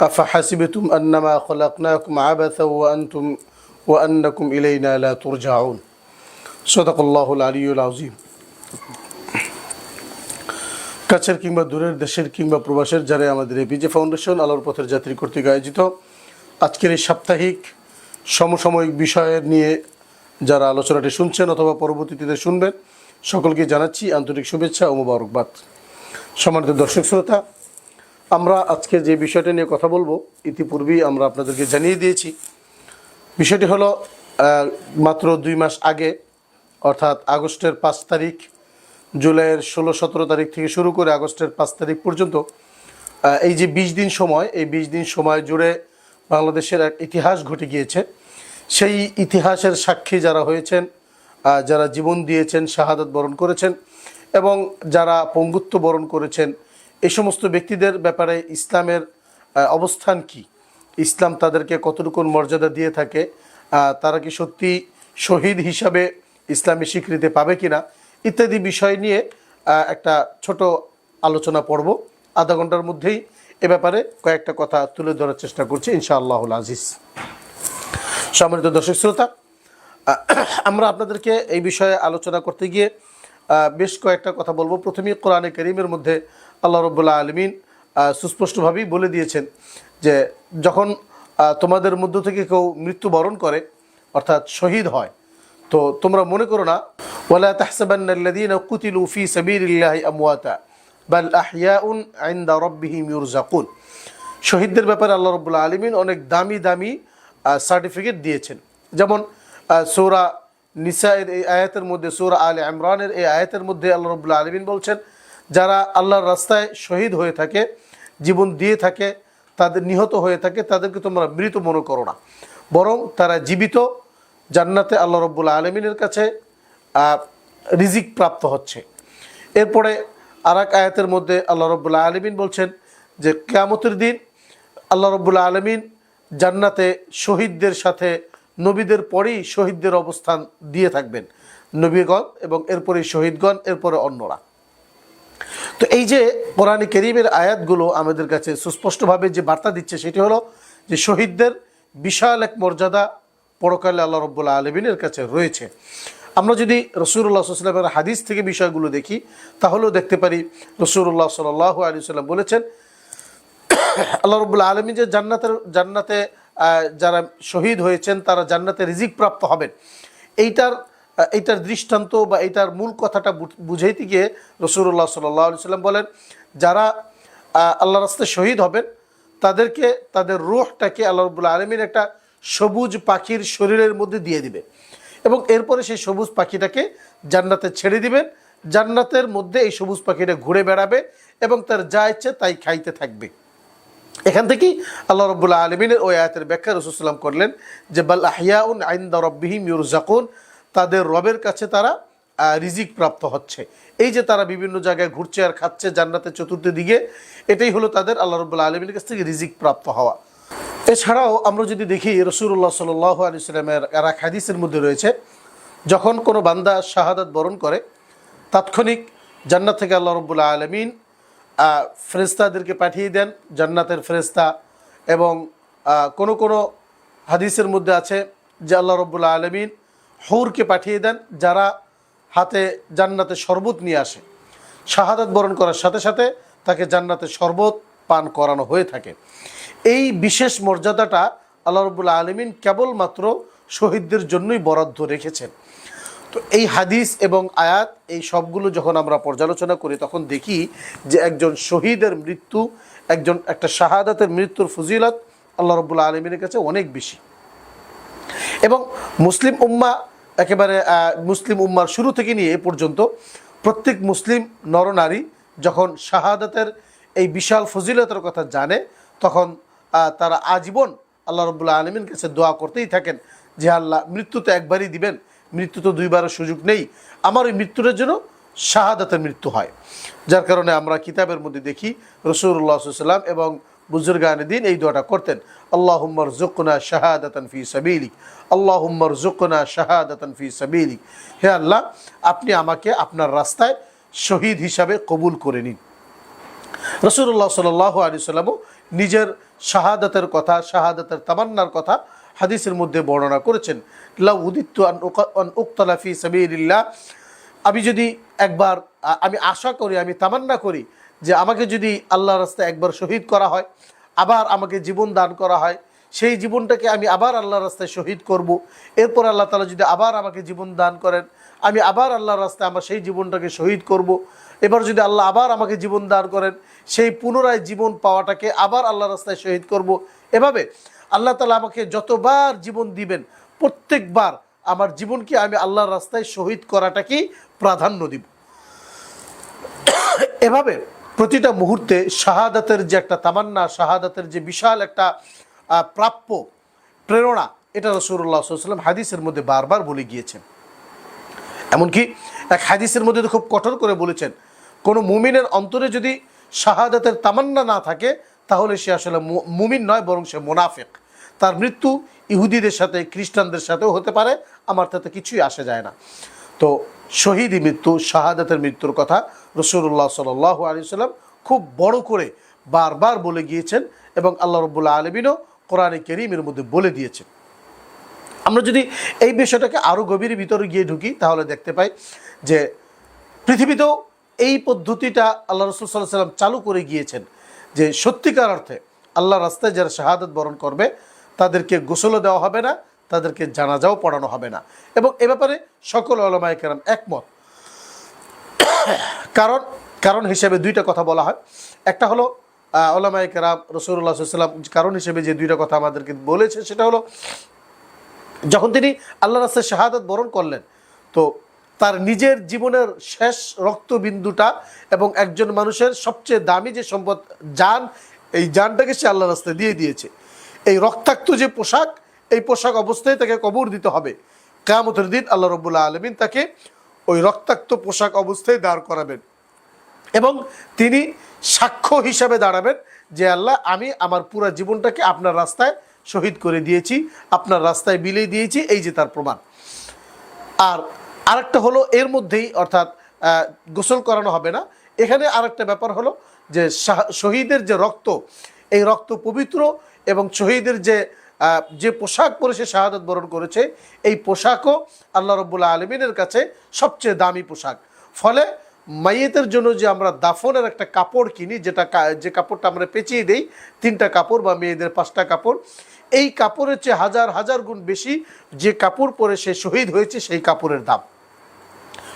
أفحسبتم أنما خلقناكم عبثا وأنتم وأنكم إلينا لا ترجعون صدق الله العلي العظيم কাছের কিংবা দূরের দেশের কিংবা প্রবাসের যারা আমাদের এপিজে ফাউন্ডেশন আলোর পথের যাত্রী কর্তৃক আয়োজিত আজকের এই সাপ্তাহিক সমসাময়িক বিষয়ের নিয়ে যারা আলোচনাটি শুনছেন অথবা পরবর্তীতে শুনবেন সকলকে জানাচ্ছি আন্তরিক শুভেচ্ছা ও মোবারকবাদ সম্মানিত দর্শক শ্রোতা আমরা আজকে যে বিষয়টা নিয়ে কথা বলব, ইতিপূর্বেই আমরা আপনাদেরকে জানিয়ে দিয়েছি। বিষয়টি হলো মাত্র দুই মাস আগে, অর্থাৎ আগস্টের পাঁচ তারিখ, জুলাইয়ের ষোলো সতেরো তারিখ থেকে শুরু করে আগস্টের পাঁচ তারিখ পর্যন্ত এই যে বিশ দিন সময়, এই বিশ দিন সময় জুড়ে বাংলাদেশের এক ইতিহাস ঘটে গিয়েছে। সেই ইতিহাসের সাক্ষী যারা হয়েছেন যারা জীবন দিয়েছেন, শাহাদত বরণ করেছেন এবং যারা পঙ্গুত্ব বরণ করেছেন এই সমস্ত ব্যক্তিদের ব্যাপারে ইসলামের অবস্থান কি? ইসলাম তাদেরকে কতটুকু মর্যাদা দিয়ে থাকে? তারা কি সত্যি শহীদ হিসাবে ইসলামী স্বীকৃতি পাবে কিনা? ইত্যাদি বিষয় নিয়ে একটা ছোট আলোচনা পর্ব। আধা ঘণ্টার মধ্যেই এ ব্যাপারে কয়েকটা কথা তুলে ধরার চেষ্টা করছি, ইনশাআল্লাহুল আজিজ। সম্মানিত দর্শক শ্রোতা আমরা আপনাদেরকে এই বিষয়ে আলোচনা করতে গিয়ে বেশ কয়েকটা কথা বলব। প্রথমেই কোরআনে করিমের মধ্যে আল্লাহ রব্বুল্লাহ আলমিন সুস্পষ্টভাবেই বলে দিয়েছেন যে যখন তোমাদের মধ্য থেকে কেউ মৃত্যুবরণ করে, অর্থাৎ শহীদ হয়, তো তোমরা মনে করো না, ওয়ালা তাহসাবান্নাল্লাযীনা কুতিলু ফী সাবিলিল্লাহি আমওয়াতা, বাল আহইয়াউন ইনদা রাব্বিহিম ইউরজাকুন। শহীদদের ব্যাপারে আল্লাহ রব্বুল্লাহ আলমিন অনেক দামি দামি সার্টিফিকেট দিয়েছেন। যেমন সৌরা নিসায়ের এই আয়াতের মধ্যে, সৌরা আলে ইমরানের এই আয়াতের মধ্যে আল্লাহ রব্বুল্লাহ আলমিন বলছেন যারা আল্লাহর রাস্তায় শহীদ হয়ে থাকে, জীবন দিয়ে থাকে, তাদের নিহত হয়ে থাকে, তাদেরকে তোমরা মৃত মনে করো না। বরং তারা জীবিত, জান্নাতে আল্লাহ রব্বুল্লাহ আলমিনের কাছে রিজিক প্রাপ্ত হচ্ছে। এরপরে আর এক আয়াতের মধ্যে আল্লাহ রব্বুল্লাহ আলমিন বলছেন যে, কেয়ামতের দিন আল্লাহ রব্বুল্লাহ আলমিন জান্নাতে শহীদদের সাথে নবীদের পরেই শহীদদের অবস্থান দিয়ে থাকবেন। নবীগণ এবং এরপরে শহীদগণ, এরপরে অন্যরা। তো এই যে কোরআন করিমের আয়াতগুলো আমাদের কাছে সুস্পষ্টভাবে যে বার্তা দিচ্ছে, সেটি হলো যে শহীদদের বিশাল এক মর্যাদা পরকালে আল্লাহ রব্বুল্লাহ আলমিনের কাছে রয়েছে। আমরা যদি রসুল্লাহ সাল্লামের হাদিস থেকে বিষয়গুলো দেখি, তাহলেও দেখতে পারি রসুল্লাহ সাল আলী সাল্লাম বলেছেন, আল্লাহ রব্বুল্লাহ আলমী যে জান্নাতের, জান্নাতে যারা শহীদ হয়েছেন, তারা জান্নাতে রিজিক প্রাপ্ত হবেন। এইটার এইটার দৃষ্টান্ত বা এইটার মূল কথাটা বুঝাইতে গিয়ে রসুল্লাহ সাল্লাহ আলি সাল্লাম বলেন, যারা আল্লাহ রাস্তায় শহীদ হবেন, তাদেরকে, তাদের রুহটাকে আল্লাহ রব্বুল্লাহ আলমিন একটা সবুজ পাখির শরীরের মধ্যে দিয়ে দিবে এবং এরপরে সেই সবুজ পাখিটাকে জান্নাতে ছেড়ে দিবেন, জান্নাতের মধ্যে এই সবুজ পাখিটা ঘুরে বেড়াবে এবং তার যা ইচ্ছে তাই খাইতে থাকবে। এখান থেকেই আল্লাহ রব্বুল্লাহ আলমিনের ওই আয়াতের ব্যাখ্যা রসুলাম করলেন যে, বাল আহিয়াউন আইন্দা রব্বিহিম ইউরজাকুন। তাদের রবের কাছে তারা রিজিক প্রাপ্ত হচ্ছে। এই যে তারা বিভিন্ন জায়গায় ঘুরছে আর খাচ্ছে জান্নাতের চতুর্থ দিকে, এটাই হলো তাদের আল্লাহ রব্বুল্লাহ আলমীর কাছ থেকে রিজিক প্রাপ্ত হওয়া। এছাড়াও আমরা যদি দেখি রসুল্লাহ সাল আলি আর এক হাদিসের মধ্যে রয়েছে, যখন কোনো বান্দা শাহাদাত বরণ করে, তাৎক্ষণিক জান্নাত থেকে আল্লাহ রব্বুল্লাহ আলমিন ফেরেস্তাদেরকে পাঠিয়ে দেন জান্নাতের ফেরেস্তা এবং কোনো কোনো হাদিসের মধ্যে আছে যে আল্লাহ রব্বুল্লাহ আলমিন হৌরকে পাঠিয়ে দেন, যারা হাতে জান্নাতে শরবত নিয়ে আসে। শাহাদাত বরণ করার সাথে সাথে তাকে জান্নাতে শরবত পান করানো হয়ে থাকে। এই বিশেষ মর্যাদাটা আল্লাহ রব্বুল্লাহ আলমিন কেবলমাত্র শহীদদের জন্যই বরাদ্দ রেখেছেন। তো এই হাদিস এবং আয়াত, এই সবগুলো যখন আমরা পর্যালোচনা করি, তখন দেখি যে একজন শহীদের মৃত্যু, একজন একটা শাহাদাতের মৃত্যুর ফজিলত আল্লাহ রব্বুল্লাহ আলমিনের কাছে অনেক বেশি। এবং মুসলিম উম্মা একেবারে মুসলিম উম্মার শুরু থেকে নিয়ে এ পর্যন্ত প্রত্যেক মুসলিম নরনারী যখন শাহাদাতের এই বিশাল ফজিলতের কথা জানে, তখন তারা আজীবন আল্লাহ রব্বুল্লাহ আলমীর কাছে দোয়া করতেই থাকেন যে, আল্লাহ, মৃত্যু তো একবারই দিবেন, মৃত্যু তো দুইবারের সুযোগ নেই। আমার ওই মৃত্যুর জন্য শাহাদাতের মৃত্যু হয়। যার কারণে আমরা কিতাবের মধ্যে দেখি রসুল্লাহ সাল্লাম এবং বুজুর্গান দিন এই দোয়াটা করতেন। আল্লাহুম্মর জুকনা শাহাদাতন ফি সাবিলিক। আল্লাহুম্মর জুকনা শাহাদাতন ফি সাবিলিক। হে আল্লাহ, আপনি আমাকে আপনার রাস্তায় শহীদ হিসাবে কবুল করে নিন। রসুল্লাহ সাল আলী সাল্লামও নিজের শাহাদাতের কথা, শাহাদাতের তামান্নার কথা হাদিসের মধ্যে বর্ণনা করেছেন। লাউ উদিত্ত আন উকা- আন উক্তালা ফি সাবিলিল্লাহ। আমি যদি একবার, আমি আশা করি, আমি তামান্না করি যে আমাকে যদি আল্লাহ রাস্তায় একবার শহীদ করা হয়, আবার আমাকে জীবন দান করা হয়, সেই জীবনটাকে আমি আবার আল্লাহ রাস্তায় শহীদ করব এরপর আল্লাহ তালা যদি আবার আমাকে জীবন দান করেন, আমি আবার আল্লাহর রাস্তায় আমার সেই জীবনটাকে শহীদ করব। এবার যদি আল্লাহ আবার আমাকে জীবন দান করেন, সেই পুনরায় জীবন পাওয়াটাকে আবার আল্লাহ রাস্তায় শহীদ করব। এভাবে আল্লাহ তালা আমাকে যতবার জীবন দিবেন, প্রত্যেকবার আমার জীবনকে আমি আল্লাহর রাস্তায় শহীদ করাটাকেই প্রাধান্য দিব এভাবে প্রতিটা মুহূর্তে শাহাদাতের যে একটা তামান্না, শাহাদাতের যে বিশাল একটা প্রাপ্য প্রেরণা, এটা রসুল্লাহ সাল্লাম হাদিসের মধ্যে বারবার বলে গিয়েছেন। এমনকি এক হাদিসের মধ্যে তো খুব কঠোর করে বলেছেন, কোনো মুমিনের অন্তরে যদি শাহাদাতের তামান্না না থাকে, তাহলে সে আসলে মুমিন নয়, বরং সে মোনাফেক। তার মৃত্যু ইহুদিদের সাথে, খ্রিস্টানদের সাথেও হতে পারে, আমার তাতে কিছুই আসে যায় না। তো শহীদি মৃত্যু, শাহাদাতের মৃত্যুর কথা রসুল্লাহ সাল আলী সাল্লাম খুব বড় করে বারবার বলে গিয়েছেন এবং আল্লাহ রবুল্লাহ আলমিনও কোরআনে কেরিমের মধ্যে বলে দিয়েছেন। আমরা যদি এই বিষয়টাকে আরও গভীর ভিতরে গিয়ে ঢুকি, তাহলে দেখতে পাই যে পৃথিবীতেও এই পদ্ধতিটা আল্লাহ রসুল সাল্লাহ সাল্লাম চালু করে গিয়েছেন যে সত্যিকার অর্থে আল্লাহ রাস্তায় যারা শাহাদত বরণ করবে, তাদেরকে গোসলও দেওয়া হবে না তাদেরকে জানাজাও পড়ানো হবে না। এবং এ ব্যাপারে সকল আলমায় কেরাম একমত। কারণ কারণ হিসেবে দুইটা কথা বলা হয়। একটা হলো ওলামায় কেরাম রসুল্লাহ সাল্লাম কারণ হিসেবে যে দুইটা কথা আমাদেরকে বলেছে, সেটা হলো, যখন তিনি আল্লাহ রাস্তায় শাহাদত বরণ করলেন, তো তার নিজের জীবনের শেষ রক্তবিন্দুটা এবং একজন মানুষের সবচেয়ে দামি যে সম্পদ, যান, এই যানটাকে সে আল্লাহ রাস্তায় দিয়ে দিয়েছে। এই রক্তাক্ত যে পোশাক এই পোশাক অবস্থায় তাকে কবর দিতে হবে। কেয়ামতের দিন আল্লাহ রবুল্লাহ আলমিন তাকে ওই রক্তাক্ত পোশাক অবস্থায় দাঁড় করাবেন এবং তিনি সাক্ষ্য হিসাবে দাঁড়াবেন যে, আল্লাহ, আমি আমার পুরো জীবনটাকে আপনার রাস্তায় শহীদ করে দিয়েছি, আপনার রাস্তায় বিলিয়ে দিয়েছি, এই যে তার প্রমাণ। আর আরেকটা হলো, এর মধ্যেই অর্থাৎ গোসল করানো হবে না। এখানে আরেকটা ব্যাপার হলো যে শহীদের যে রক্ত, এই রক্ত পবিত্র এবং শহীদের যে যে পোশাক পরে সে শাহাদত বরণ করেছে, এই পোশাকও আল্লাহ রব্বুল্লাহ আলমিনের কাছে সবচেয়ে দামি পোশাক। ফলে মাইয়েতের জন্য যে আমরা দাফনের একটা কাপড় কিনি, যেটা যে কাপড়টা আমরা পেঁচিয়ে দেই, তিনটা কাপড় বা মেয়েদের পাঁচটা কাপড়, এই কাপড়ের চেয়ে হাজার হাজার গুণ বেশি যে কাপড় পরে সে শহীদ হয়েছে, সেই কাপড়ের দাম।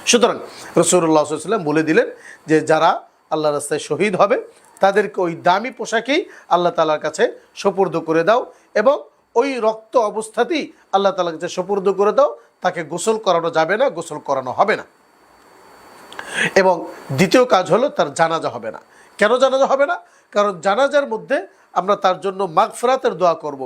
সুতরাং রসুল্লাহ সাল্লাম বলে দিলেন যে যারা আল্লাহ রাস্তায় শহীদ হবে, তাদেরকে ওই দামি পোশাকেই আল্লাহ তালার কাছে সোপর্দ করে দাও এবং ওই রক্ত অবস্থাতেই আল্লাহ তালার কাছে সোপর্দ করে দাও, তাকে গোসল করানো যাবে না, গোসল করানো হবে না। এবং দ্বিতীয় কাজ হলো তার জানাজা হবে না। কেন জানাজা হবে না? কারণ জানাজার মধ্যে আমরা তার জন্য মাগফরাতের দোয়া করব।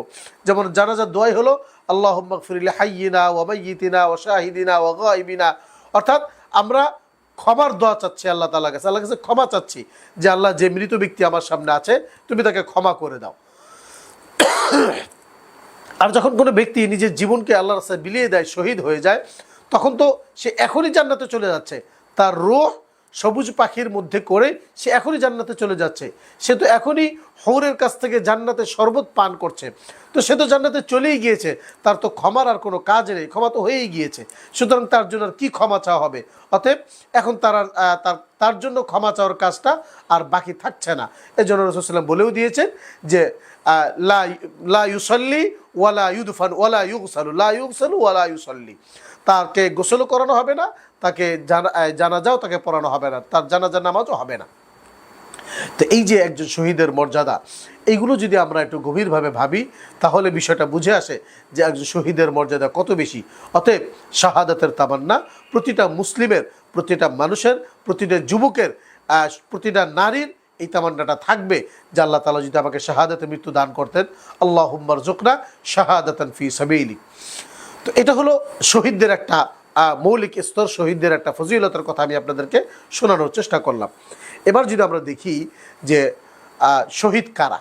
যেমন জানাজার দোয়াই হলো আল্লাহ মাগফিরিল হাইয়িনা ওয়াবাইয়িতিনা ও শাহিদিনা ও গাইবিনা অর্থাৎ আমরা ক্ষমার দোয়া চাচ্ছি আল্লাহ তালা কাছে। আল্লাহ কাছে ক্ষমা চাচ্ছি যে আল্লাহ যে মৃত ব্যক্তি আমার সামনে আছে, তুমি তাকে ক্ষমা করে দাও। আর যখন কোনো ব্যক্তি নিজের জীবনকে আল্লাহ রাস্তায় বিলিয়ে দেয়, শহীদ হয়ে যায়, তখন তো সে এখনই জান্নাতে চলে যাচ্ছে। তার রোহ সবুজ পাখির মধ্যে করে সে এখনই জান্নাতে চলে যাচ্ছে। সে তো এখনই হৌরের কাছ থেকে জান্নাতে শরবত পান করছে। তো সে তো জান্নাতে চলেই গিয়েছে, তার তো ক্ষমার আর কোনো কাজ নেই, ক্ষমা তো হয়েই গিয়েছে। সুতরাং তার জন্য আর কী ক্ষমা চাওয়া হবে? অতএব এখন তার আর তার তার জন্য ক্ষমা চাওয়ার কাজটা আর বাকি থাকছে না। এই জন্য রসুলাম বলেও দিয়েছেন যে লা লা ইউসল্লি ওয়ালা ইউদফান ওয়ালা ইউসালু লা ইউসালু ওয়ালা ইউসল্লি। তাকে গোসলও করানো হবে না তাকে জানাজাও তাকে পড়ানো হবে না, তার জানাজা নামাজও হবে না। তো এই যে একজন শহীদের মর্যাদা, এইগুলো যদি আমরা একটু গভীরভাবে ভাবি, তাহলে বিষয়টা বুঝে আসে যে একজন শহীদের মর্যাদা কত বেশি। অতএব শাহাদাতের তামান্না, প্রতিটা মুসলিমের, প্রতিটা মানুষের, প্রতিটা যুবকের প্রতিটা নারীর এই তামান্নাটা থাকবে যে আল্লাহ তালা যদি আমাকে শাহাদাতে মৃত্যু দান করতেন আল্লাহ হুম্মার জোকনা শাহাদাতান ফি সাবিলি তো এটা হলো শহীদদের একটা মৌলিক স্তর শহীদদের একটা ফজিলতার কথা আমি আপনাদেরকে শোনানোর চেষ্টা করলাম। এবার যদি আমরা দেখি যে শহীদ কারা?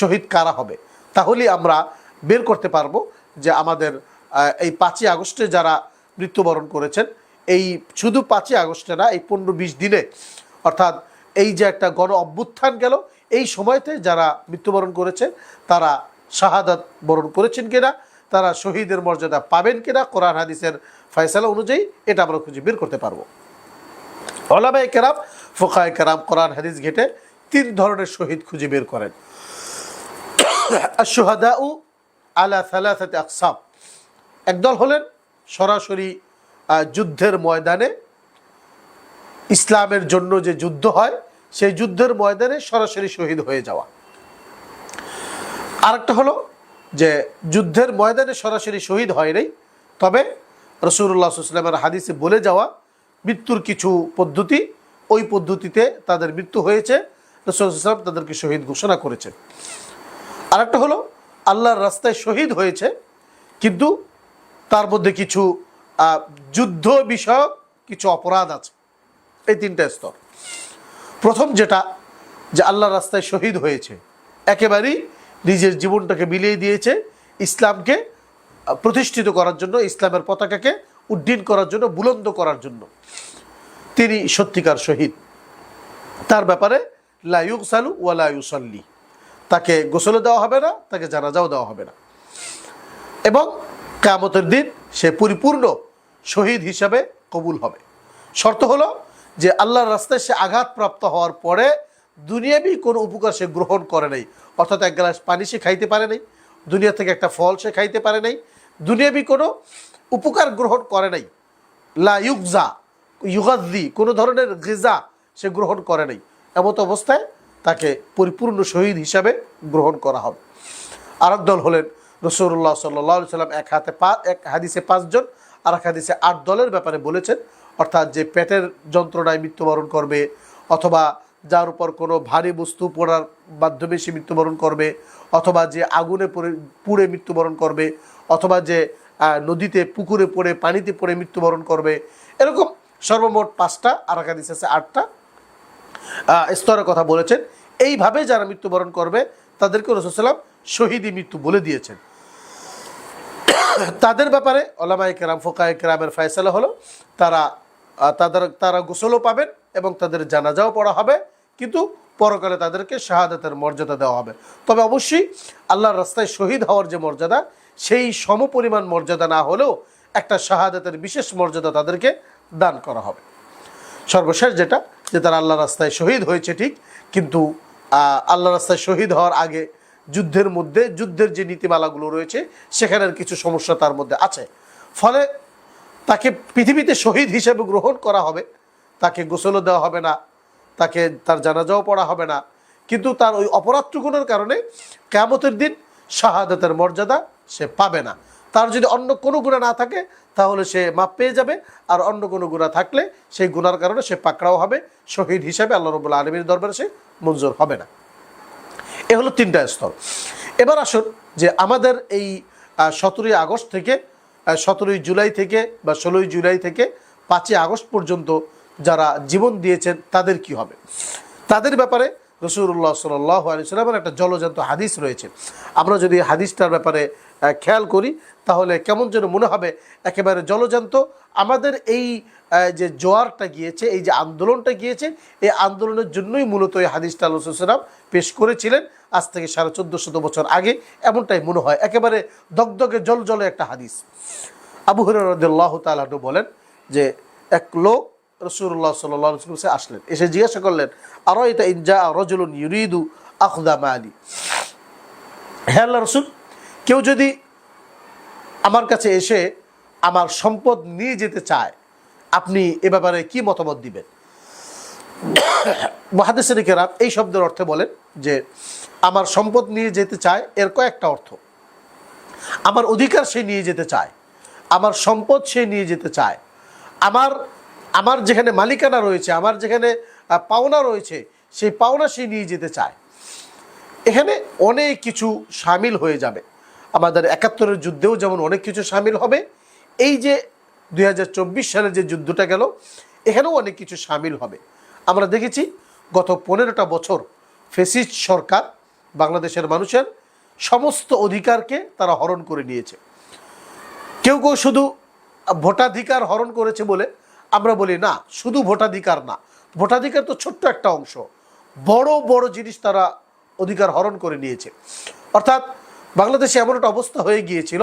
শহীদ কারা হবে? তাহলে আমরা বের করতে পারব যে আমাদের এই পাঁচই আগস্টে যারা মৃত্যুবরণ করেছেন, এই শুধু পাঁচই আগস্টে না, এই পনেরো বিশ দিনে, অর্থাৎ এই যে একটা গণ অভ্যুত্থান গেল, এই সময়তে যারা মৃত্যুবরণ করেছে, তারা শাহাদাত বরণ করেছেন কিনা তারা শহীদের মর্যাদা পাবেন কিনা কোরআন হাদিসের ফয়সালা অনুযায়ী, এটা আমরা খুঁজে বের করতে পারব। ওলামায় কেরাম, ফোকায় কেরাম কোরআন হাদিস ঘেটে তিন ধরনের শহীদ খুঁজে বের করেন। সোহাদা উ আলা সালাসাতে আকসাম। একদল হলেন সরাসরি যুদ্ধের ময়দানে। ইসলামের জন্য যে যুদ্ধ হয়, সেই যুদ্ধের ময়দানে সরাসরি শহীদ হয়ে যাওয়া। আরেকটা হলো যে যুদ্ধের ময়দানে সরাসরি শহীদ হয় নাই। তবে রসুল্লাহ সাল্লামের হাদিসে বলে যাওয়া, মৃত্যুর কিছু পদ্ধতি, ওই পদ্ধতিতে তাদের মৃত্যু হয়েছে। রসুলাম তাদেরকে শহীদ ঘোষণা করেছেন। আরেকটা হলো, আল্লাহর রাস্তায় শহীদ হয়েছে, কিন্তু তার মধ্যে কিছু যুদ্ধ বিষয়ক কিছু অপরাধ আছে। এই তিনটা স্তর। প্রথম যেটা, যে আল্লাহর রাস্তায় শহীদ হয়েছে, একেবারেই নিজের জীবনটাকে মিলিয়ে দিয়েছে, ইসলামকে প্রতিষ্ঠিত করার জন্য, ইসলামের পতাকাকে উড্ডীন করার জন্য, বুলন্দ করার জন্য। তিনি সত্যিকার শহীদ। তার ব্যাপারে লাইউক সালু ওয়া লাইউসল্লি তাকে গোসলে দেওয়া হবে না, তাকে জানাজাও দেওয়া হবে না। এবং কামতের দিন সে পরিপূর্ণ শহীদ হিসাবে কবুল হবে। শর্ত হলো যে, আল্লাহর রাস্তায় সে আঘাতপ্রাপ্ত হওয়ার পরে দুনিয়াবি কোনো উপকার সে গ্রহণ করে নাই। অর্থাৎ এক গ্লাস পানি সে খাইতে পারে নাই, দুনিয়া থেকে একটা ফল সে খাইতে পারে নাই, দুনিয়াবি কোনো উপকার গ্রহণ করে নাই। লা ইউকজা ইউগাদ্দি, কোনো ধরনের গিজা সে গ্রহণ করে নাই। এমত অবস্থায় তাকে পরিপূর্ণ শহীদ হিসাবে গ্রহণ করা হবে। আরেক দল হলেন রসুল্লাহ সাল্লাহ সাল্লাম, এক হাতে পা, এক হাদিসে পাঁচজন আর এক হাদিসে আট দলের ব্যাপারে বলেছেন, অর্থাৎ যে পেটের যন্ত্রণায় মৃত্যুবরণ করবে অথবা যার উপর কোনো ভারী বস্তু পড়ার মাধ্যমে সে মৃত্যুবরণ করবে, অথবা যে আগুনে পড়ে, পুড়ে মৃত্যুবরণ করবে, অথবা যে নদীতে, পুকুরে পড়ে, পানিতে পড়ে মৃত্যুবরণ করবে, এরকম সর্বমোট পাঁচটা, আর হাদিস আছে আটটা স্তরের কথা বলেছেন। এইভাবে যারা মৃত্যুবরণ করবে, তাদেরকে রসুলাম শহীদি মৃত্যু বলে দিয়েছেন। তাদের ব্যাপারে ওলামাই কেরাম, ফোকায় কেরামের ফয়সালা হলো, তারা তাদের, তারা গোসলও পাবেন এবং তাদের জানাজাও পড়া হবে। কিন্তু পরকালে তাদেরকে শাহাদাতের মর্যাদা দেওয়া হবে। তবে অবশ্যই আল্লাহর রাস্তায় শহীদ হওয়ার যে মর্যাদা, সেই সমপরিমাণ মর্যাদা না হলেও একটা শাহাদাতের বিশেষ মর্যাদা তাদেরকে দান করা হবে। সর্বশেষ যেটা, যে তারা আল্লাহ রাস্তায় শহীদ হয়েছে ঠিক, কিন্তু আল্লাহ রাস্তায় শহীদ হওয়ার আগে যুদ্ধের মধ্যে, যুদ্ধের যে নীতিমালাগুলো রয়েছে, সেখানের কিছু সমস্যা তার মধ্যে আছে। ফলে তাকে পৃথিবীতে শহীদ হিসেবে গ্রহণ করা হবে, তাকে গোসলও দেওয়া হবে না তাকে তার জানাজাও পড়া হবে না। কিন্তু তার ওই অপরাধটুকুনের কারণে কেয়ামতের দিন শাহাদাতের মর্যাদা সে পাবে না। তার যদি অন্য কোনো গুণা না থাকে, তাহলে সে মাপ পেয়ে যাবে। আর অন্য কোনো গুণা থাকলে সেই গুণার কারণে সে পাকড়াও হবে। শহীদ হিসেবে আল্লাহ রবুল্লা আলমীর দরবারে সে মঞ্জুর হবে না। এ হলো তিনটা স্তর। এবার আসুন যে আমাদের এই সতেরোই আগস্ট থেকে সতেরোই জুলাই থেকে বা ষোলোই জুলাই থেকে পাঁচই আগস্ট পর্যন্ত যারা জীবন দিয়েছেন, তাদের কি হবে? তাদের ব্যাপারে রসুল্লাহ সাল্লামের একটা জলজান্ত হাদিস রয়েছে। আমরা যদি হাদিসটার ব্যাপারে খেয়াল করি, তাহলে কেমন যেন মনে হবে, একেবারে জলজান্ত। আমাদের এই যে জোয়ারটা গিয়েছে, এই যে আন্দোলনটা গিয়েছে, এই আন্দোলনের জন্যই মূলত এই হাদিসটা আলোচনাম পেশ করেছিলেন। আজ থেকে সাড়ে চোদ্দ শত বছর আগে এমনটাই মনে হয়, একেবারে দগদগে জল জলে একটা হাদিস। আবু হরিয়াল্লাহ তালু বলেন যে, এক লোক রসুল্লাহ সাল্লাম সে আসলেন। এসে জিজ্ঞাসা করলেন আরও এটা ইনজা রজুলুন ইউরিদু আখদা মালি? হ্যাঁ আল্লাহ রসুল, কেউ যদি আমার কাছে এসে আমার সম্পদ নিয়ে যেতে চায়, আপনি এ ব্যাপারে কি মতামত দিবেন? মহাদেশের কেরাম এই শব্দের অর্থে বলেন যে, আমার সম্পদ নিয়ে যেতে চায় এর কয়েকটা অর্থ। আমার অধিকার সে নিয়ে যেতে চায়, আমার সম্পদ সে নিয়ে যেতে চায়, আমার আমার যেখানে মালিকানা রয়েছে, আমার যেখানে পাওনা রয়েছে, সেই পাওনা সে নিয়ে যেতে চায়। এখানে অনেক কিছু সামিল হয়ে যাবে। আমাদের একাত্তরের যুদ্ধেও যেমন অনেক কিছু সামিল হবে, এই যে দু হাজার চব্বিশ সালের যে যুদ্ধটা গেল, এখানেও অনেক কিছু সামিল হবে। আমরা দেখেছি গত পনেরোটা বছর ফেসিস্ট সরকার বাংলাদেশের মানুষের সমস্ত অধিকারকে তারা হরণ করে নিয়েছে। কেউ কেউ শুধু ভোটাধিকার হরণ করেছে বলে আমরা বলি, না, শুধু ভোটাধিকার না। ভোটাধিকার তো ছোট্ট একটা অংশ। বড় বড় জিনিস তারা অধিকার হরণ করে নিয়েছে। অর্থাৎ বাংলাদেশে এমন একটা অবস্থা হয়ে গিয়েছিল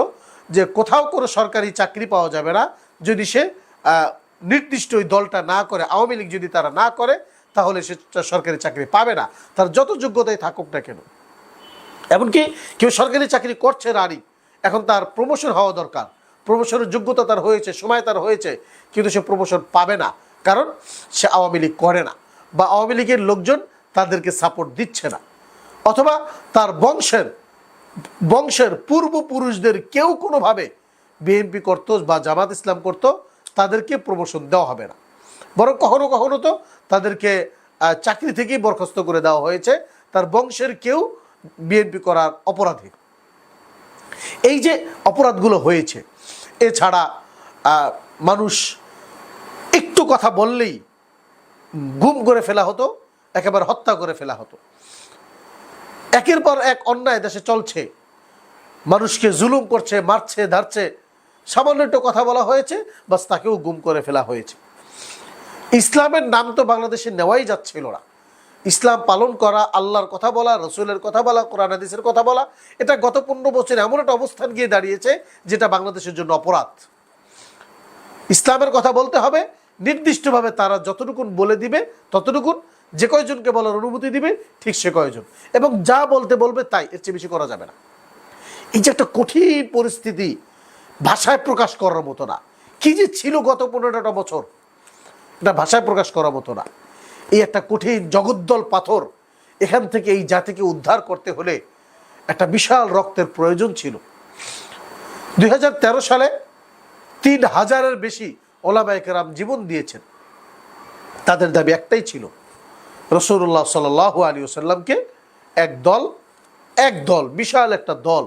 যে কোথাও কোনো সরকারি চাকরি পাওয়া যাবে না। যদি সে নির্দিষ্ট ওই দলটা না করে, আওয়ামী লীগ যদি তারা না করে, তাহলে সে সরকারি চাকরি পাবে না। তার যত যোগ্যতাই থাকুক না কেন। এমনকি কেউ সরকারি চাকরি করছে রানি এখন তার প্রমোশন হওয়া দরকার। প্রমোশনের যোগ্যতা তার হয়েছে, সময় তার হয়েছে, কিন্তু সে প্রমোশন পাবে না। কারণ সে আওয়ামী লীগ করে না বা আওয়ামী লীগের লোকজন তাদেরকে সাপোর্ট দিচ্ছে না। অথবা তার বংশের বংশের পূর্বপুরুষদের কেউ কোনোভাবে বিএনপি করতো বা জামাত ইসলাম করত, তাদেরকে প্রমোশন দেওয়া হবে না। বরং কখনো কখনো তো তাদেরকে চাকরি থেকেই বরখাস্ত করে দেওয়া হয়েছে। তার বংশের কেউ বিএনপি করার অপরাধী এই যে অপরাধগুলো হয়েছে এছাড়া মানুষ একটু কথা বললেই গুম করে ফেলা হতো, একেবারে হত্যা করে ফেলা হতো। একের পর এক অন্যায় দেশে চলছে। মানুষকে জুলুম করছে, মারছে, ধারছে, সামান্য একটু কথা বলা হয়েছে, বাস তাকেও গুম করে ফেলা হয়েছে। ইসলামের নাম তো বাংলাদেশে নেওয়াই যাচ্ছিল না। ইসলাম পালন করা, আল্লাহর কথা বলা, রসুলের কথা বলা, কোরআন, হাদিসের কথা বলা, এটা গত পনেরো বছর এমন একটা অবস্থান গিয়ে দাঁড়িয়েছে যেটা বাংলাদেশের জন্য অপরাধ। ইসলামের কথা বলতে হবে, নির্দিষ্টভাবে তারা যতটুকুন বলে দিবে, ততটুকুন যে কয়জনকে বলার অনুমতি দিবে, ঠিক সে কয়জন। এবং যা বলতে বলবে তাই, এর চেয়ে বেশি করা যাবে না। এই যে একটা কঠিন পরিস্থিতি ভাষায় প্রকাশ করার মতো না। কি যে ছিল গত পনেরোটা বছর, এটা ভাষায় প্রকাশ করার মতো না। এই একটা কঠিন জগদ্দল পাথর এখান থেকে এই জাতিকে উদ্ধার করতে হলে একটা বিশাল রক্তের প্রয়োজন ছিল। দুই হাজার তেরো সালে তিন হাজারের বেশি ওলামায়কেরাম জীবন দিয়েছেন। তাদের দাবি একটাই ছিল রসুল্লাহ সাল আলী সাল্লামকে এক দল এক দল, বিশাল একটা দল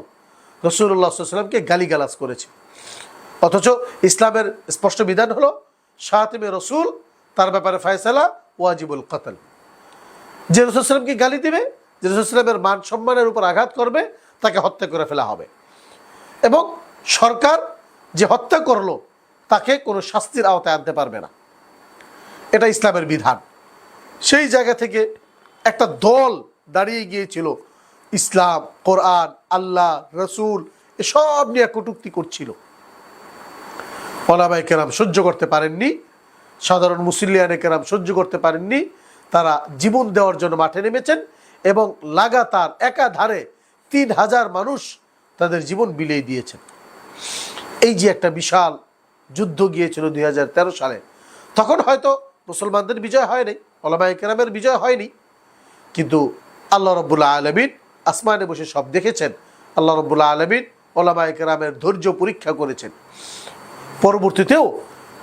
রসুল্লাহ সাল্লামকে গালিগালাজ করেছে। অথচ ইসলামের স্পষ্ট বিধান হলো শাহতিমে রসুল, তার ব্যাপারে ফয়সালা ওয়াজিবুল কতল। যে রসুলামকে গালি দিবে? যে রসুলামের মান সম্মানের উপর আঘাত করবে, তাকে হত্যা করে ফেলা হবে। এবং সরকার যে হত্যা করল, তাকে কোনো শাস্তির আওতায় আনতে পারবে না। এটা ইসলামের বিধান। সেই জায়গা থেকে একটা দল দাঁড়িয়ে গিয়েছিল। ইসলাম, কোরআন, আল্লাহ, রসুল, এসব নিয়ে কটুক্তি করছিল। ওলামাই কেরাম সহ্য করতে পারেননি। সাধারণ মুসলিয়ানে কেরাম সহ্য করতে পারেননি। তারা জীবন দেওয়ার জন্য মাঠে নেমেছেন এবং লাগাতার একাধারে তিন হাজার মানুষ তাদের জীবন বিলিয়ে দিয়েছেন। এই যে একটা বিশাল যুদ্ধ গিয়েছিল দুই সালে, তখন হয়তো মুসলমানদের বিজয় হয়নি ওলামাই কেরামের বিজয় হয়নি, কিন্তু আল্লাহ রব্বুল্লাহ আলমিন আসমানে বসে সব দেখেছেন। আল্লাহ রব্বুল্লাহ আলমিন ওলামাই কেরামের ধৈর্য পরীক্ষা করেছেন। পরবর্তীতেও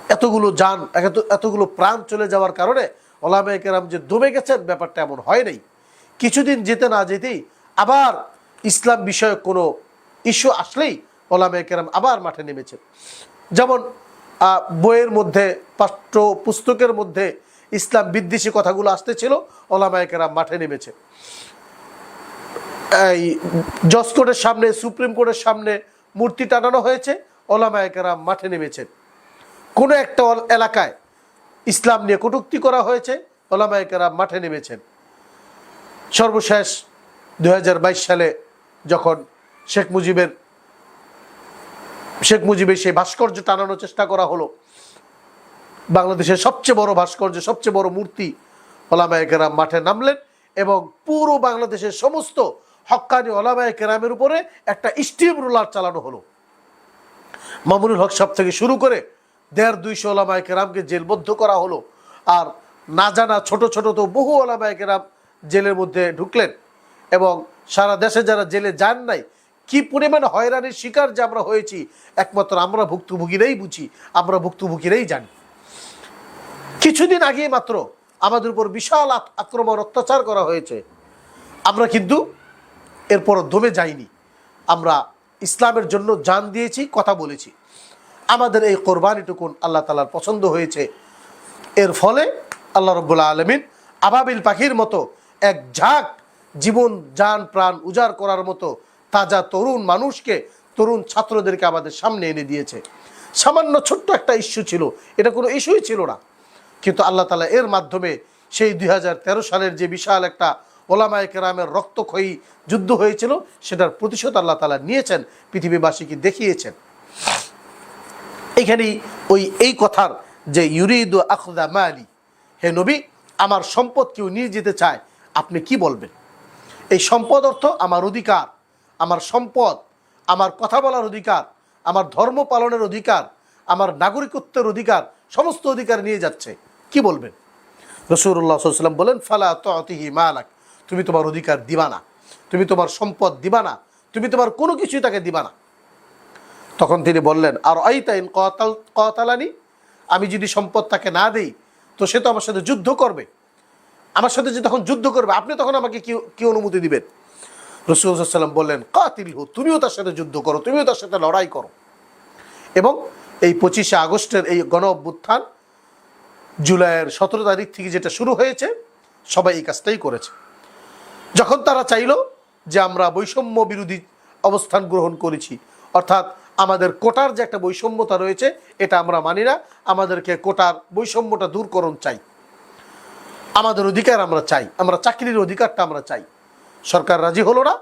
এতগুলো যান, এত- এতগুলো প্রাণ চলে যাওয়ার কারণে ওলামা কেরাম যে দমে গেছেন, ব্যাপারটা এমন হয় নাই। কিছুদিন যেতে না যেতেই আবার ইসলাম বিষয়ক কোনো ইস্যু আসলেই ওলামা কেরাম আবার মাঠে নেমেছেন। যেমন বইয়ের মধ্যে পাঠ্য পুস্তকের মধ্যে ইসলাম বিদ্বেষী কথাগুলো আসতেছিল ওলামা কেরাম মাঠে নেমেছে। এই জজ কোর্টের সামনে, সুপ্রিম কোর্টের সামনে মূর্তি টানানো হয়েছে ওলামা কেরাম মাঠে নেমেছেন। কোনো একটা এলাকায় ইসলাম নিয়ে কটূক্তি করা হয়েছে, ওলামায় কেরাম মাঠে নেমেছেন। সর্বশেষ দু হাজার বাইশ সালে যখন শেখ মুজিবের শেখ মুজিবের সেই ভাস্কর্য টানানোর চেষ্টা করা হলো, বাংলাদেশের সবচেয়ে বড় ভাস্কর্য, সবচেয়ে বড় মূর্তি ওলামায় কেরাম মাঠে নামলেন এবং পুরো বাংলাদেশের সমস্ত হক্কানি ওলামায় কেরামের উপরে একটা স্টিম রোলার চালানো হলো। মামুনুল হক সাহেব থেকে শুরু করে দেড় দুইশো ওলামায় কেরামকে জেলবদ্ধ করা হলো। আর না জানা ছোট ছোট তো বহু ওলামায় কেরাম জেলের মধ্যে ঢুকলেন। এবং সারা দেশে যারা জেলে যান নাই, কি পরিমাণ হয়রানির শিকার যে আমরা হয়েছি, একমাত্র আমরা ভুক্তভোগীরাই বুঝি, আমরা ভুক্তভোগীরাই জানি। কিছুদিন আগে মাত্র আমাদের উপর বিশাল আক্রমণ, অত্যাচার করা হয়েছে। আমরা কিন্তু এরপর দমে যাইনি। আমরা ইসলামের জন্য জান দিয়েছি, কথা বলেছি। আমাদের এই কোরবানিটুকুন আল্লাহ তালার পছন্দ হয়েছে। এর ফলে আল্লাহ রব্বুল্লা আলমিন আবাবিল পাখির মতো এক ঝাঁক জীবন, যান, প্রাণ উজাড় করার মতো তাজা তরুণ মানুষকে, তরুণ ছাত্রদেরকে আমাদের সামনে এনে দিয়েছে। সামান্য ছোট্ট একটা ইস্যু ছিল, এটা কোনো ইস্যুই ছিল না। কিন্তু আল্লাহ তালা এর মাধ্যমে সেই দুই হাজার তেরো সালের যে বিশাল একটা ওলামায় কেরামের রক্তক্ষয়ী যুদ্ধ হয়েছিল, সেটার প্রতিশোধ আল্লাহ তালা নিয়েছেন, পৃথিবীবাসীকে দেখিয়েছেন। এখানেই ওই, এই কথার যে ইউরিদ আখদা মালি, হে নবী, আমার সম্পদ কেউ নিয়ে যেতে চায়, আপনি কি বলবেন? এই সম্পদ অর্থ আমার অধিকার, আমার সম্পদ, আমার কথা বলার অধিকার, আমার ধর্ম পালনের অধিকার, আমার নাগরিকত্বের অধিকার, সমস্ত অধিকার নিয়ে যাচ্ছে। কি বলবেন? রসুল্লাহ সাল্লাম বলেন, ফালা তিহি মালাক, তুমি তোমার অধিকার দিবা না, তুমি তোমার সম্পদ দিবা না, তুমি তোমার কোনো কিছুই তাকে দিবা না। তখন তিনি বললেন, আর আইতাইন কতাল, কতালানি? আমি যদি সম্পদ তাকে না দিই, তো সে তো আমার সাথে যুদ্ধ করবে। আমার সাথে যে তখন যুদ্ধ করবে, আপনি তখন আমাকে কি কি অনুমতি দিবেন? রসুলাম বললেন কাতিল হু তুমিও তার সাথে যুদ্ধ করো, তুমিও তার সাথে লড়াই করো। এবং এই পঁচিশে আগস্টের এই গণ অভ্যুত্থান জুলাইয়ের সতেরো তারিখ থেকে যেটা শুরু হয়েছে, সবাই এই কাজটাই করেছে। যখন তারা চাইলো যে আমরা বৈষম্য বিরোধী অবস্থান গ্রহণ করেছি, অর্থাৎ আমাদের কোটার যে একটা বৈষম্যতা রয়েছে, এটা আমরা মানি না। আমাদেরকে কোটার বৈষম্যটা দূরকরণ চাই। আমাদের অধিকার আমরা চাই। আমরা চাকরির অধিকারটা আমরা চাই। সরকার রাজি হলো না।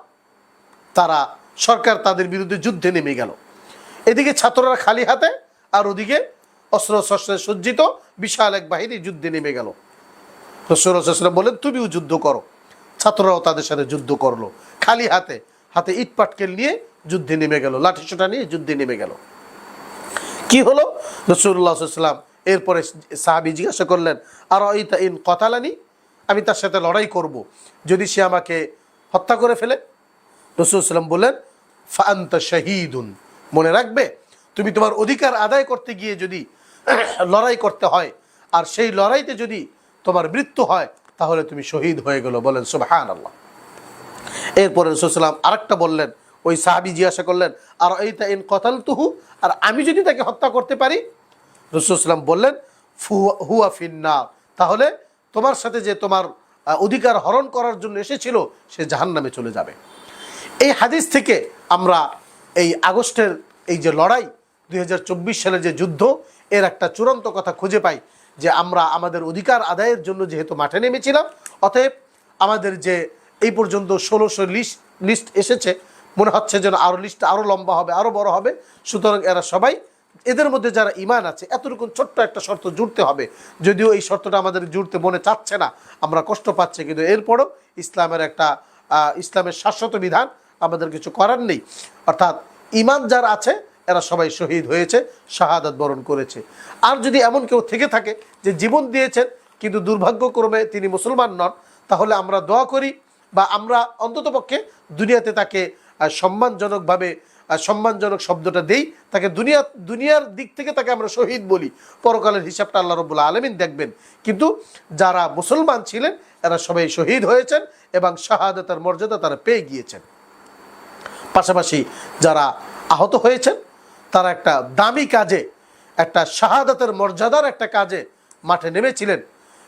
তারা, সরকার তাদের বিরুদ্ধে যুদ্ধে নেমে গেল। এদিকে ছাত্ররা খালি হাতে, আর ওদিকে অস্ত্র শস্ত্রে সজ্জিত বিশাল এক বাহিনী যুদ্ধে নেমে গেল। রসুলাম বলেন, তুমিও যুদ্ধ করো। ছাত্ররাও তাদের সাথে যুদ্ধ করল। খালি হাতে হাতে ইট পাটকেল নিয়ে যুদ্ধে নেমে গেল লাঠিসোটা নিয়ে যুদ্ধে নেমে গেল। কি হলো? রসুল্লাহাম এরপরে সাহাবি জিজ্ঞাসা করলেন আর ইতা ইন কতালানি? আমি তার সাথে লড়াই করব। যদি সে আমাকে হত্যা করে ফেলে। রসুলাম বললেন ফান্ত শাহিদুন। মনে রাখবে, তুমি তোমার অধিকার আদায় করতে গিয়ে যদি লড়াই করতে হয়, আর সেই লড়াইতে যদি তোমার মৃত্যু হয়, তাহলে তুমি শহীদ হয়ে গেল বলেন সুবাহান আল্লাহ এরপরে রসুলাম আরেকটা বললেন ওই সাহাবি জিজ্ঞাসা করলেন আর এইটা ইন কতাল তুহু আর আমি যদি তাকে হত্যা করতে পারি রসুলাম বললেন হুয়া ফিন্না তাহলে তোমার সাথে যে তোমার অধিকার হরণ করার জন্য এসেছিল, সে জাহান নামে চলে যাবে। এই হাদিস থেকে আমরা এই আগস্টের এই যে লড়াই, দুই সালের যে যুদ্ধ, এর একটা চূড়ান্ত কথা খুঁজে পাই যে আমরা আমাদের অধিকার আদায়ের জন্য যেহেতু মাঠে নেমেছিলাম, অতএব আমাদের যে এই পর্যন্ত ষোলোশো লিস্ট লিস্ট এসেছে মনে হচ্ছে যেন আরও লিস্ট আরও লম্বা হবে আরও বড় হবে। সুতরাং এরা সবাই এদের মধ্যে যারা ইমান আছে এতটুকু ছোট্ট একটা শর্ত জুড়তে হবে। যদিও এই শর্তটা আমাদের জুড়তে মনে চাচ্ছে না, আমরা কষ্ট পাচ্ছি, কিন্তু এরপরও ইসলামের একটা ইসলামের শাশ্বত বিধান আমাদের কিছু করার নেই। অর্থাৎ ইমান যারা আছে, এরা সবাই শহীদ হয়েছে, শাহাদাত বরণ করেছে। আর যদি এমন কেউ থেকে থাকে যে জীবন দিয়েছেন, কিন্তু দুর্ভাগ্যক্রমে তিনি মুসলমান নন, তাহলে আমরা দোয়া করি বা আমরা অন্ততপক্ষে দুনিয়াতে তাকে সম্মানজনকভাবে সম্মানজনক শব্দটা দেই, তাকে দুনিয়া, দুনিয়ার দিক থেকে তাকে আমরা শহীদ বলি। পরকালের হিসাবটা আল্লাহ রবুল্লা আলমিন দেখবেন। কিন্তু যারা মুসলমান ছিলেন, এরা সবাই শহীদ হয়েছেন এবং শাহাদাতের মর্যাদা তারা পেয়ে গিয়েছেন। পাশাপাশি যারা আহত হয়েছেন, তারা একটা দামি কাজে, একটা শাহাদাতের মর্যাদার একটা কাজে মাঠে নেমেছিলেন।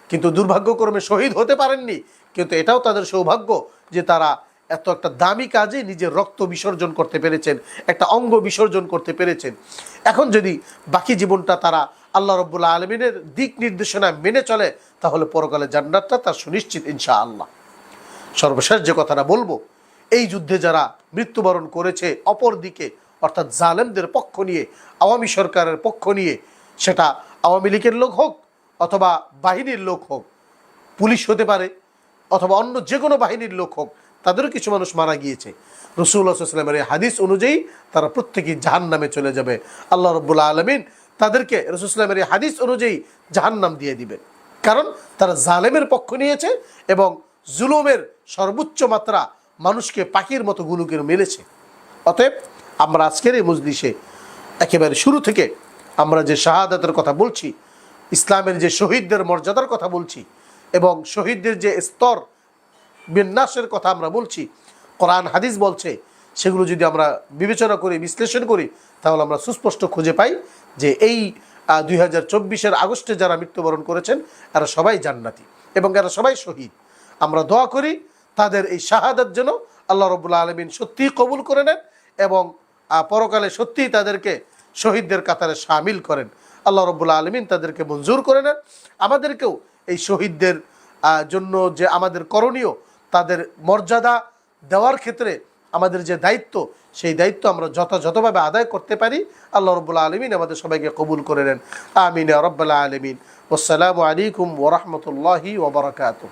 কিন্তু দুর্ভাগ্যক্রমে শহীদ হতে পারেননি। কিন্তু এটাও তাদের সৌভাগ্য যে তারা এত একটা দামি কাজে নিজের রক্ত বিসর্জন করতে পেরেছেন, একটা অঙ্গ বিসর্জন করতে পেরেছেন। এখন যদি বাকি জীবনটা তারা আল্লাহ রব্বুল্লাহ আলমিনের দিক নির্দেশনা মেনে চলে, তাহলে পরকালে জান্নাতটা তার সুনিশ্চিত ইনশা আল্লাহ সর্বশেষ যে কথাটা বলব, এই যুদ্ধে যারা মৃত্যুবরণ করেছে অপর দিকে অর্থাৎ জালেমদের পক্ষ নিয়ে, আওয়ামী সরকারের পক্ষ নিয়ে, সেটা আওয়ামী লীগের লোক হোক অথবা বাহিনীর লোক হোক, পুলিশ হতে পারে, অথবা অন্য যে কোনো বাহিনীর লোক হোক তাদেরও কিছু মানুষ মারা গিয়েছে। রসুল্লাহামের এই হাদিস অনুযায়ী তারা প্রত্যেকেই জাহান নামে চলে যাবে। আল্লাহ রব্বুল্লা আলমিন তাদেরকে রসুলামের এই হাদিস অনুযায়ী জাহান নাম দিয়ে দিবেন। কারণ তারা জালেমের পক্ষ নিয়েছে এবং জুলুমের সর্বোচ্চ মাত্রা মানুষকে পাখির মতো গুলুকের মেলেছে। অতএব আমরা আজকের এই মজলিসে একেবারে শুরু থেকে আমরা যে শাহাদাতের কথা বলছি, ইসলামের যে শহীদদের মর্যাদার কথা বলছি এবং শহীদদের যে স্তর বিন্যাসের কথা আমরা বলছি, কোরআন, হাদিস বলছে, সেগুলো যদি আমরা বিবেচনা করি, বিশ্লেষণ করি, তাহলে আমরা সুস্পষ্ট খুঁজে পাই যে এই দুই হাজার চব্বিশের আগস্টে যারা মৃত্যুবরণ করেছেন, এরা সবাই জান্নাতি এবং এরা সবাই শহীদ। আমরা দোয়া করি তাদের এই শাহাদাত যেন আল্লাহ রবুল্লা আলমিন সত্যিই কবুল করে নেন এবং পরকালে সত্যিই তাদেরকে শহীদদের কাতারে সামিল করেন। আল্লাহ রবুল্লা আলমিন তাদেরকে মঞ্জুর করে নেন। আমাদেরকেও এই শহীদদের জন্য যে আমাদের করণীয় তাদের মর্যাদা দেওয়ার ক্ষেত্রে আমাদের যে দায়িত্ব, সেই দায়িত্ব আমরা যথাযথভাবে আদায় করতে পারি। আল্লাহ রবুল্লা আলমিন আমাদের সবাইকে কবুল করে নেন। আমিন রব্বাল আলমিন। আসসালামু আলাইকুম ওরহমতুল্লাহি ওবরাকাতুহ